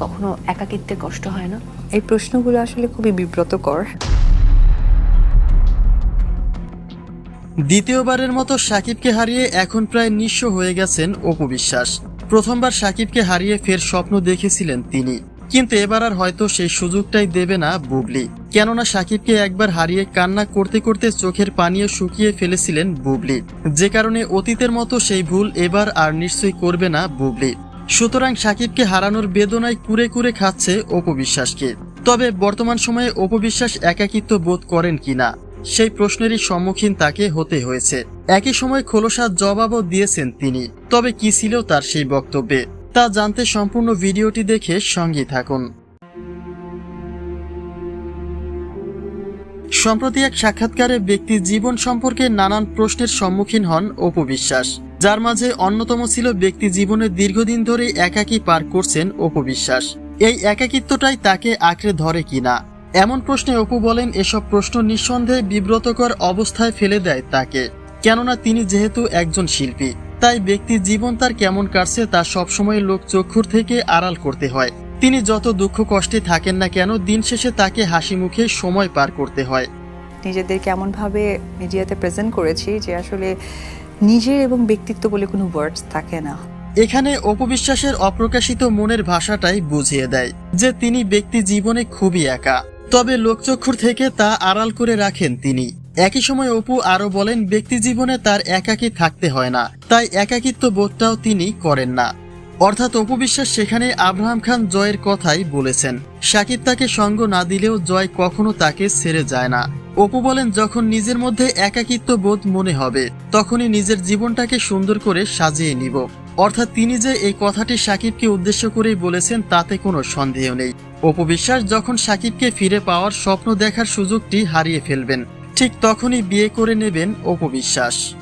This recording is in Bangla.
কখনো একাকিত্বে কষ্ট হয় না? এই প্রশ্নগুলো আসলে খুবই বিব্রতকর। দ্বিতীয়বারের মতো সাকিবকে হারিয়ে এখন প্রায় নিঃস্ব হয়ে গেছেন অপু বিশ্বাস। প্রথমবার সাকিবকে হারিয়ে ফের স্বপ্ন দেখেছিলেন তিনি। কিন্তু এবার আর হয়তো সেই সুযোগটাই দেবে না বুবলি। কেননা সাকিবকে একবার হারিয়ে কান্না করতে করতে চোখের পানিও শুকিয়ে ফেলেছিলেন বুবলি। যে কারণে অতীতের মতো সেই ভুল এবার আর নিশ্চয়ই করবে না বুবলি। সুতরাং সাকিবকে হারানোর বেদনায় কুরে কুরে খাচ্ছে অপু বিশ্বাসকে। তবে বর্তমান সময়ে অপু বিশ্বাস একাকিত্ব বোধ করেন কিনা সেই প্রশ্নেরই সম্মুখীন তাকে হতে হয়েছে। একই সময় খোলসার জবাবও দিয়েছেন তিনি, তবে কি ছিল তার সেই বক্তব্যে, তা জানতে সম্পূর্ণ ভিডিওটি দেখে সঙ্গে থাকুন। সম্প্রতি এক সাক্ষাৎকারে ব্যক্তি জীবন সম্পর্কে নানান প্রশ্নের সম্মুখীন হন অপু বিশ্বাস। যার মাঝে অন্যতম ছিল ব্যক্তি জীবনে দীর্ঘদিন ধরে একাকী পার করছেন অপু বিশ্বাস। এই একাকিত্বটাই তাকে আঁকড়ে ধরে কিনা এমন প্রশ্নে অপু বলেন, এসব প্রশ্ন নিঃসন্দেহে বিব্রতকর অবস্থায় ফেলে দেয় তাকে। কেননা তিনি যেহেতু একজন শিল্পী, তাই ব্যক্তি জীবন তার কেমন কাটছে তা সবসময় লোক চক্ষুর থেকে আড়াল করতে হয়। তিনি যত দুঃখ কষ্টে থাকেন না কেন, দিন শেষে তাকে হাসি মুখে সময় পার করতে হয়। নিজেদেরকে এমনভাবে মিডিয়াতে প্রেজেন্ট করেছি যে আসলে নিজের এবং ব্যক্তিত্ব বলে কোনো ওয়ার্ডস থাকে না। এখানে অপবিশ্বাসের অপ্রকাশিত মনের ভাষাটাই বুঝিয়ে দেয় যে তিনি ব্যক্তি জীবনে খুবই একা। তবে লোকচক্ষুর থেকে তা আড়াল করে রাখেন তিনি। একই সময় অপু আরও বলেন, ব্যক্তি জীবনে তার একাকী থাকতে হয় না, তাই একাকিত্ব বোধটাও তিনি করেন না। অর্থাৎ অপু বিশ্বাস সেখানে আব্রাহাম খান জয়ের কথাই বলেছেন। সাকিব তাকে সঙ্গ না দিলেও জয় কখনো তাকে ছেড়ে যায় না। অপু বলেন, যখন নিজের মধ্যে একাকিত্ব বোধ মনে হবে, তখনই নিজের জীবনটাকে সুন্দর করে সাজিয়ে নিব। অর্থাৎ তিনি যে এই কথাটি সাকিবকে উদ্দেশ্য করেই বলেছেন, তাতে কোনো সন্দেহ নেই। অপু বিশ্বাস, যখন সাকিবকে ফিরে পাওয়ার স্বপ্ন দেখার সুযোগটি হারিয়ে ফেলবেন, ঠিক তখনই বিয়ে করে নেবেন অপু বিশ্বাস।